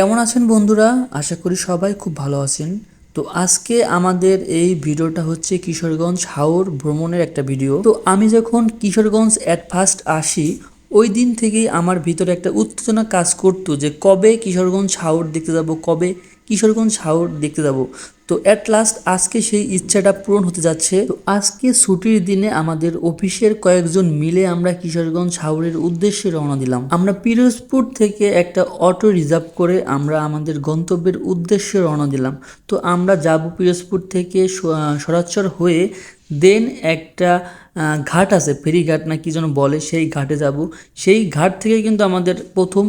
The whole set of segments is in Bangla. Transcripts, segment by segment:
কেমন আছেন বন্ধুরা? আশা করি সবাই খুব ভালো আছেন। তো আজকে আমাদের এই ভিডিওটা হচ্ছে কিশোরগঞ্জ হাওর ভ্রমণের একটা ভিডিও। তো আমি যখন কিশোরগঞ্জ অ্যাট ফার্স্ট আসি, ওই দিন থেকেই আমার ভিতরে একটা উত্তেজনা কাজ করতো যে কবে কিশোরগঞ্জ হাওর দেখতে যাব, কবে কিশোরগঞ্জ হাওর দেখতে যাব। তো অ্যাট লাস্ট আজকে সেই ইচ্ছাটা পূরণ হতে যাচ্ছে। তো আজকে ছুটির দিনে আমাদের অফিসের কয়েকজন মিলে আমরা কিশোরগঞ্জ হাওরের উদ্দেশ্যে রওনা দিলাম। আমরা পিরোজপুর থেকে একটা অটো রিজার্ভ করে আমরা আমাদের গন্তব্যের উদ্দেশ্যে রওনা দিলাম। তো আমরা যাব পিরোজপুর থেকে সরাচর হয়ে দেন একটা ঘাট আছে, ফেরিঘাট না কি যেন বলে সেই ঘাটে যাব। সেই ঘাট থেকে কিন্তু আমাদের প্রথম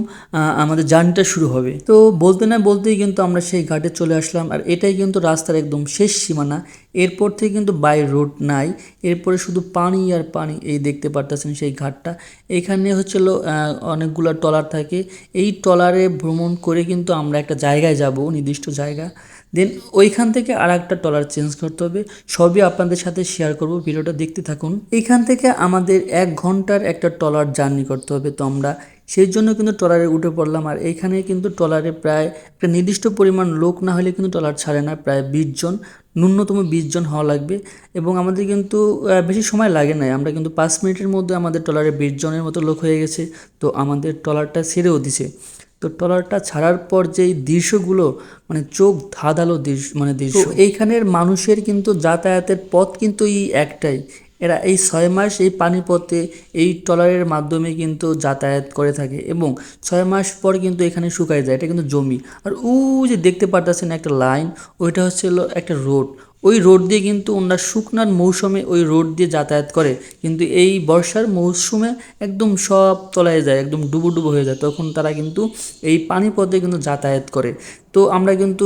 আমাদের জার্নিটা শুরু হবে। তো বলতে না বলতেই কিন্তু আমরা সেই ঘাটে চলে আসলাম। আর এটাই কিন্তু রাস্তার একদম শেষ সীমানা। এরপর থেকে কিন্তু বাই রোড নাই। এরপরে শুধু পানি আর পানি এই দেখতে পারতেছেন সেই ঘাটটা। এখানে হচ্ছিল অনেকগুলো ট্রলার থাকে। এই ট্রলারে ভ্রমণ করে কিন্তু আমরা একটা জায়গায় যাব, নির্দিষ্ট জায়গা। দেন ওইখান থেকে আর একটা ট্রলার চেঞ্জ করতে হবে। সবই আপনাদের সাথে শেয়ার করব, ভিডিওটা দেখতে থাকুন। এইখান থেকে আমাদের এক ঘণ্টার একটা ট্রলার জার্নি করতে হবে তো আমরা সেই জন্য কিন্তু ট্রলারে উঠে পড়লাম। আর এইখানে কিন্তু ট্রলারে প্রায় একটা নির্দিষ্ট পরিমাণ লোক না হলে কিন্তু ট্রলার ছাড়ে না। প্রায় বিশ জন ন্যূনতম বিশ জন হওয়া লাগবে। এবং আমাদের কিন্তু বেশি সময় লাগে না আমরা কিন্তু পাঁচ মিনিটের মধ্যে আমাদের ট্রলারে বিশ জনের মতো লোক হয়ে গেছে। তো আমাদের ট্রলারটা ছেড়েও দিছে। তো ট্রলারটা ছাড়ার পর যেই দৃশ্যগুলো মানে চোখ ধাঁধালো দৃশ্য মানে দৃশ্য। এইখানের মানুষের কিন্তু যাতায়াতের পথ কিন্তু এই একটাই। এরা এই ছয় মাস এই পানিপথে এই ট্রলারের মাধ্যমে কিন্তু যাতায়াত করে থাকে এবং ছয় মাস পর কিন্তু এখানে শুকায় যায়। এটা কিন্তু জমি। আর ও যে দেখতে পারতেছেন একটা লাইন, ওইটা হচ্ছে একটা রোড। ওই রোড দিয়ে কিন্তু ওনারা শুকনার মৌসুমে ওই রোড দিয়ে যাতায়াত করে। কিন্তু এই বর্ষার মৌসুমে একদম সব তলায় যায়, একদম ডুবো ডুবো হয়ে যায়। তখন তারা কিন্তু এই পানি পথে কিন্তু যাতায়াত করে। তো আমরা কিন্তু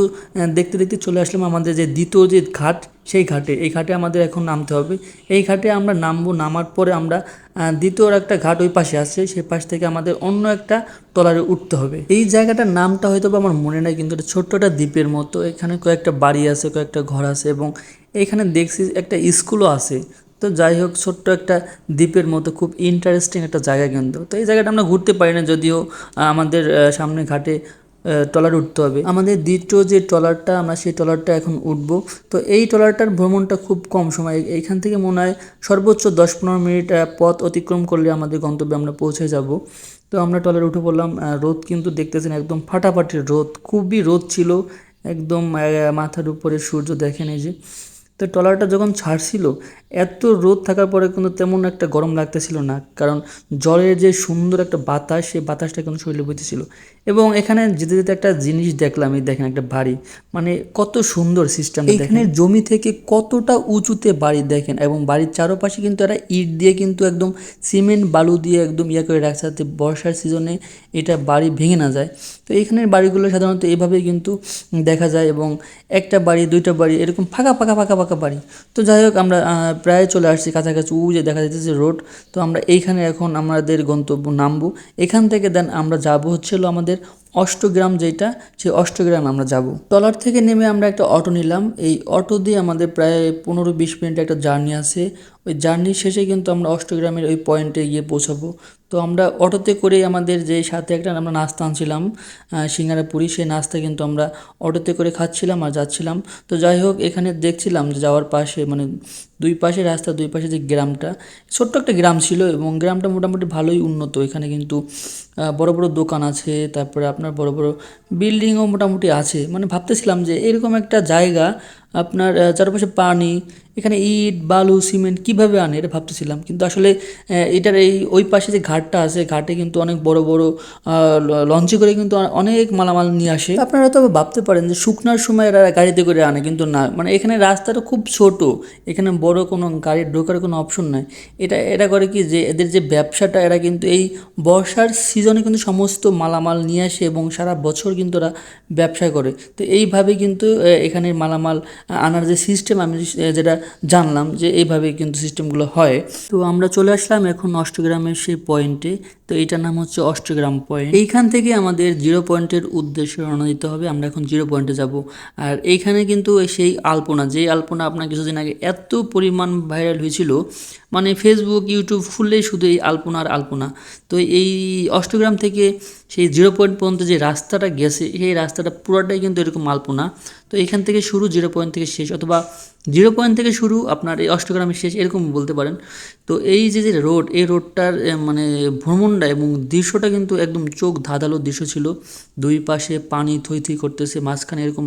দেখতে দেখতে চলে আসলাম আমাদের যে দ্বিতীয় যে ঘাট, সেই ঘাটে। এই ঘাটে আমাদের এখন নামতে হবে। এই ঘাটে আমরা নামবো, নামার পরে আমরা দ্বিতীয় একটা ঘাট ওই পাশে আছে, সেই পাশ থেকে আমাদের অন্য একটা ট্রলারে উঠতে হবে। এই জায়গাটার নামটা হয়তো বা আমার মনে নাই, কিন্তু এটা ছোট্ট একটা দ্বীপের মতো। এখানে কয়েকটা বাড়ি আছে, কয়েকটা ঘর আছে এবং এখানে দেখছি একটা স্কুলও আছে। তো যাই হোক, ছোট্ট একটা দ্বীপের মতো, খুব ইন্টারেস্টিং একটা জায়গা কিন্তু। তো এই জায়গাটা আমরা ঘুরতে পারি না, যদিও আমাদের সামনে ঘাটে ট্রলার উঠতে হবে। আমাদের দ্বিতীয় যে ট্রলারটা, আমরা সেই ট্রলারটা এখন উঠব। তো এই ট্রলারটার ভ্রমণটা খুব কম সময়। এইখান থেকে মনে হয় সর্বোচ্চ দশ পনেরো মিনিট পথ অতিক্রম করলে আমাদের গন্তব্যে আমরা পৌঁছে যাব। তো আমরা ট্রলারে উঠে পড়লাম। রোদ কিন্তু দেখতেছেন একদম ফাটাফাটি রোদ। খুবই রোদ ছিল। একদম মাথার উপরে সূর্য দেখেন এই যে। তো ট্রলারটা যখন ছাড়ছিল, এত রোদ থাকার পরে কিন্তু তেমন একটা গরম লাগতেছিল না, কারণ জলের যে সুন্দর একটা বাতাস, সেই বাতাসটা কিন্তু শরীরে বইতেছিল। এবং এখানে যেতে যেতে একটা জিনিস দেখলাম, এই দেখেন একটা বাড়ি মানে কত সুন্দর সিস্টেম এখানে জমি থেকে কতটা উঁচুতে বাড়ি দেখেন, এবং বাড়ির চারপাশে কিন্তু এরা ইট দিয়ে কিন্তু একদম সিমেন্ট, বালু দিয়ে একদম ইয়ে করে রাখছে, যাতে বর্ষার সিজনে এটা বাড়ি ভেঙে না যায়। তো এখানের বাড়িগুলো সাধারণত এভাবেই কিন্তু দেখা যায়, এবং একটা বাড়ি, দুইটা বাড়ি এরকম ফাঁকা ফাঁকা ফাঁকা ফাঁকা বাড়ি। তো যাই হোক, আমরা প্রায় চলে আসছি কাছাকাছি। উ যে দেখা যাচ্ছে রোড, তো আমরা এইখানে এখন আমাদের গন্তব্য নামবো। এখান থেকে দেন আমরা যাব হচ্ছিল আমাদের অষ্টগ্রাম যেটা, সেই অষ্টগ্রাম আমরা যাব। ট্রলার থেকে নেমে আমরা একটা অটো নিলাম। এই অটো দিয়ে আমাদের প্রায় পনেরো বিশ মিনিট একটা জার্নি আছে। ওই জার্নির শেষে কিন্তু আমরা অষ্টগ্রামের ওই পয়েন্টে গিয়ে পৌঁছাবো। তো আমরা অটোতে করে আমাদের যে সাথে একটা আমরা নাস্তা আনছিলাম আহ, সিঙ্গারা পুরি সেই নাস্তা কিন্তু আমরা অটোতে করে খাচ্ছিলাম আর যাচ্ছিলাম। তো যাই হোক এখানে দেখছিলাম যে যাওয়ার পাশে মানে দুই পাশে রাস্তা দুই পাশে যে গ্রামটা ছোট্ট একটা গ্রাম ছিল এবং গ্রামটা মোটামুটি ভালোই উন্নত। এখানে কিন্তু বড় বড় দোকান আছে তারপরে আপনার বড় বড় বিল্ডিংও মোটামুটি আছে। মানে ভাবতেছিলাম যে এরকম একটা জায়গা আপনার চারপাশে পানি, এখানে ইট, বালু, সিমেন্ট কীভাবে আনে এটা ভাবতেছিলাম। কিন্তু আসলে এটার এই ওই পাশে যে ঘাটটা আছে, ঘাটে কিন্তু অনেক বড় বড় লঞ্চে করে কিন্তু অনেক মালামাল নিয়ে আসে। আপনারা তো ভাবতে পারেন যে শুকনার সময় এরা গাড়িতে করে আনে, কিন্তু না। মানে এখানে রাস্তাটা খুব ছোট, এখানে বড় কোনো গাড়ি ঢোকার কোনো অপশন নাই। এটা এটা করে কি যে এদের যে ব্যবসাটা, এরা কিন্তু এই বর্ষার সিজনে কিন্তু সমস্ত মালামাল নিয়ে আসে এবং সারা বছর কিন্তু ওরা ব্যবসা করে। তো এইভাবে কিন্তু এখানের মালামাল আনার যে সিস্টেম আমি যেটা জানলাম যে এইভাবে কিন্তু সিস্টেমগুলো হয়। তো আমরা চলে আসলাম এখন অষ্টগ্রামের সেই পয়েন্টে তো এটার নাম হচ্ছে অষ্টগ্রাম পয়েন্ট এইখান থেকে আমাদের জিরো পয়েন্টের উদ্দেশ্যে রওনা দিতে হবে। আমরা এখন জিরো পয়েন্টে যাব। আর এইখানে কিন্তু সেই আলপনা যে আলপনা আপনার কিছুদিন আগে এত পরিমাণ ভাইরাল হয়েছিল মানে ফেসবুক ইউটিউব খুললেই শুধু এই আলপনা আর আলপনা। তো এই অষ্টগ্রাম থেকে সেই জিরো পয়েন্ট পর্যন্ত যে রাস্তাটা গেছে, সেই রাস্তাটা পুরোটাই কিন্তু এরকম আলপনা। তো এখান থেকে শুরু জিরো পয়েন্ট থেকে শেষ, অথবা জিরো পয়েন্ট থেকে শুরু আপনার এই অষ্টগ্রামের শেষ, এরকম বলতে পারেন। তো এই যে যে রোড, এই রোডটার মানে ভ্রমণটা এবং দৃশ্যটা কিন্তু একদম চোখ ধাঁধালো দৃশ্য ছিল। দুই পাশে পানি থই থই করতেছে, মাঝখানে এরকম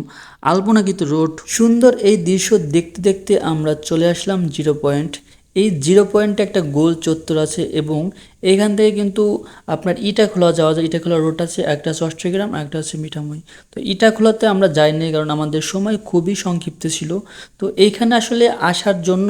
আলপনাকৃত রোড। সুন্দর এই দৃশ্য দেখতে দেখতে আমরা চলে আসলাম জিরো পয়েন্ট। এই জিরো পয়েন্টে একটা গোল চত্বর আছে এবং এখান থেকে কিন্তু আপনার ইটাখোলা যাওয়া যায়। ইটাখোলা রোড আছে, একটা আছে অষ্টগ্রাম একটা হচ্ছে মিঠামই তো ইটাখোলাতে আমরা যাইনি, কারণ আমাদের সময় খুবই সংক্ষিপ্ত ছিল। তো এইখানে আসলে আসার জন্য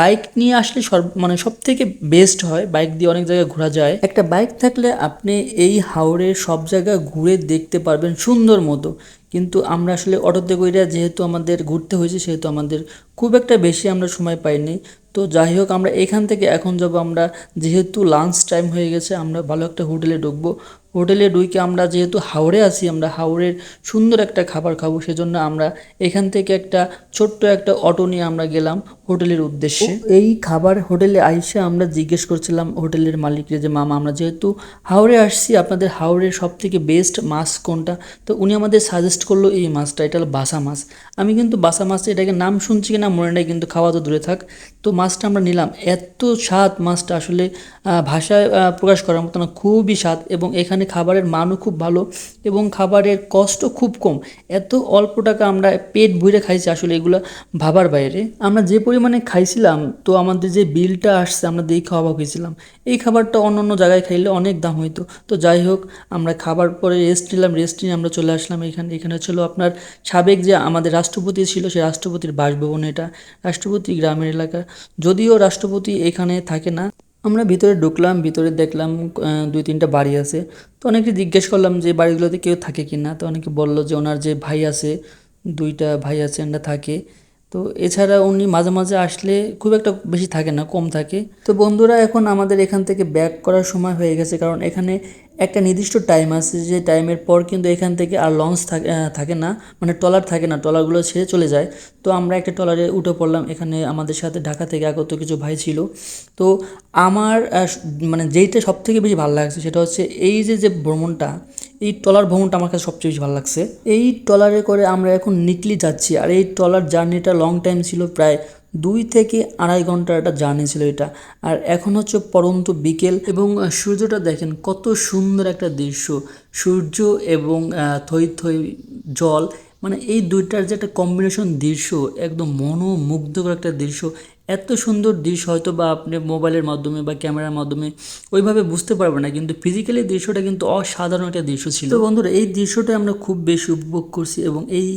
বাইক নিয়ে আসলে সর্ব মানে সব থেকে বেস্ট হয়, বাইক দিয়ে অনেক জায়গায় ঘোরা যায়। একটা বাইক থাকলে আপনি এই হাওড়ের সব জায়গা ঘুরে দেখতে পারবেন সুন্দর মতো। কিন্তু আমরা আসলে অটোতে কইরা যেহেতু আমাদের ঘুরতে হয়েছে, সেহেতু আমাদের খুব একটা বেশি আমরা সময় পাইনি। তো যাই হোক, আমরা এখান থেকে এখন যাব, আমরা যেহেতু লাঞ্চ টাইম হয়ে গেছে আমরা ভালো একটা হোটেলে ঢুকবো। হোটেলে ঢুকে আমরা যেহেতু হাওড়ে আছি আমরা হাওড়ের সুন্দর একটা খাবার খাব সেজন্য আমরা এখান থেকে একটা ছোট্ট একটা অটো নিয়ে আমরা গেলাম হোটেলের উদ্দেশ্যে। এই খাবার হোটেলে আইসা আমরা জিজ্ঞেস করছিলাম হোটেলের মালিককে যে মামা আমরা যেহেতু হাওড়ে আসছি আপনাদের হাওড়ের সব থেকে বেস্ট মাছ কোনটা? তো উনি আমাদের সাজেস্ট করল এই মাছটা এটা হলো বাসা মাছ। আমি কিন্তু বাসা মাছ এটাকে নাম শুনছি কিনা মনে নেই কিন্তু খাওয়া তো দূরে থাক। তো মাছটা আমরা নিলাম। এত স্বাদ মাছটা আসলে আহ, ভাষায় প্রকাশ করার মতো না, খুবই স্বাদ এবং এখানে খাবারের মানও খুব ভালো এবং খাবারের কষ্ট খুব কম। এত অল্প টাকা আমরা পেট ভরে খাইছি আসলে এগুলো ভাবার বাইরে। আমরা যে পরিমাণে খাইছিলাম, তো আমাদের যে বিলটা আসছে, আমরা দেখে অবাক হয়েছিলাম। এই খাবারটা অন্য অন্য জায়গায় খাইলে অনেক দাম হইতো। তো যাই হোক, আমরা খাবার পরে রেস্ট নিলাম রেস্ট নিয়ে আমরা চলে আসলাম এখানে। এখানে ছিল আপনার সাবেক যে আমাদের রাষ্ট্রপতি ছিল সেই রাষ্ট্রপতির বাসভবন এটা। রাষ্ট্রপতি গ্রামের এলাকা। যদিও রাষ্ট্রপতি এখানে থাকে না আমরা ভিতরে ঢুকলাম, ভিতরে দেখলাম দুই তিনটা বাড়ি আছে। তো অনেকে জিজ্ঞেস করলাম যে, বাড়িগুলোতে কেউ থাকে কি না? তো অনেকে বলল যে, ওনার যে ভাই আছে, দুইটা ভাই আছে এরা থাকে। তো এছাড়া উনি মাঝে মাঝে আসলে খুব একটা বেশি থাকে না, কম থাকে। তো বন্ধুরা, এখন আমাদের এখান থেকে ব্যাক করার সময় হয়ে গেছে, কারণ এখানে একটা নির্দিষ্ট টাইম আছে যে টাইমের পর কিন্তু এখান থেকে আর লঞ্চ থাকে না মানে ট্রলার থাকে না ট্রলারগুলো ছেড়ে চলে যায়। তো আমরা একটা ট্রলারে উঠে পড়লাম, এখানে আমাদের সাথে ঢাকা থেকে আগত কিছু ভাই ছিল। তো আমার মানে যেইটা সব থেকে বেশি ভালো লাগছে সেটা হচ্ছে এই যে যে ভ্রমণটা, এই ট্রলার ভ্রমণটা আমার কাছে সবচেয়ে বেশি ভালো লাগছে। এই ট্রলারে করে আমরা এখন নিকলি যাচ্ছি, আর এই ট্রলার জার্নিটা লং টাইম ছিল প্রায় দুই থেকে আড়াই ঘণ্টার একটা জার্নি ছিল এটা। আর এখন হচ্ছে পরন্ত বিকেল এবং সূর্যটা দেখেন কত সুন্দর একটা দৃশ্য। সূর্য এবং থই থই জল মানে এই দুইটার যে একটা কম্বিনেশন দৃশ্য, একদম মনোমুগ্ধকর একটা দৃশ্য। এত সুন্দর দৃশ্য হয়তো বা আপনি মোবাইলের মাধ্যমে বা ক্যামেরার মাধ্যমে ওইভাবে বুঝতে পারবেন না, কিন্তু ফিজিক্যালি দৃশ্যটা কিন্তু অসাধারণ একটা দৃশ্য ছিল। তো বন্ধুরা, এই দৃশ্যটা আমরা খুব বেশি উপভোগ করছি এবং এই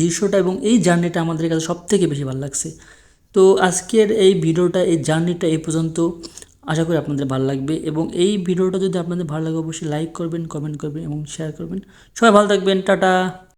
দৃশ্যটা এবং এই জার্নিটা আমাদের কাছে সব থেকে বেশি ভালো লাগছে। তো আজকের এই ভিডিওটা, এই জার্নিটা এই পর্যন্ত। আশা করি আপনাদের ভালো লাগবে এবং এই ভিডিওটা যদি আপনাদের ভালো লাগে, অবশ্যই লাইক করবেন কমেন্ট করবেন এবং শেয়ার করবেন। সবাই ভালো থাকবেন, টাটা।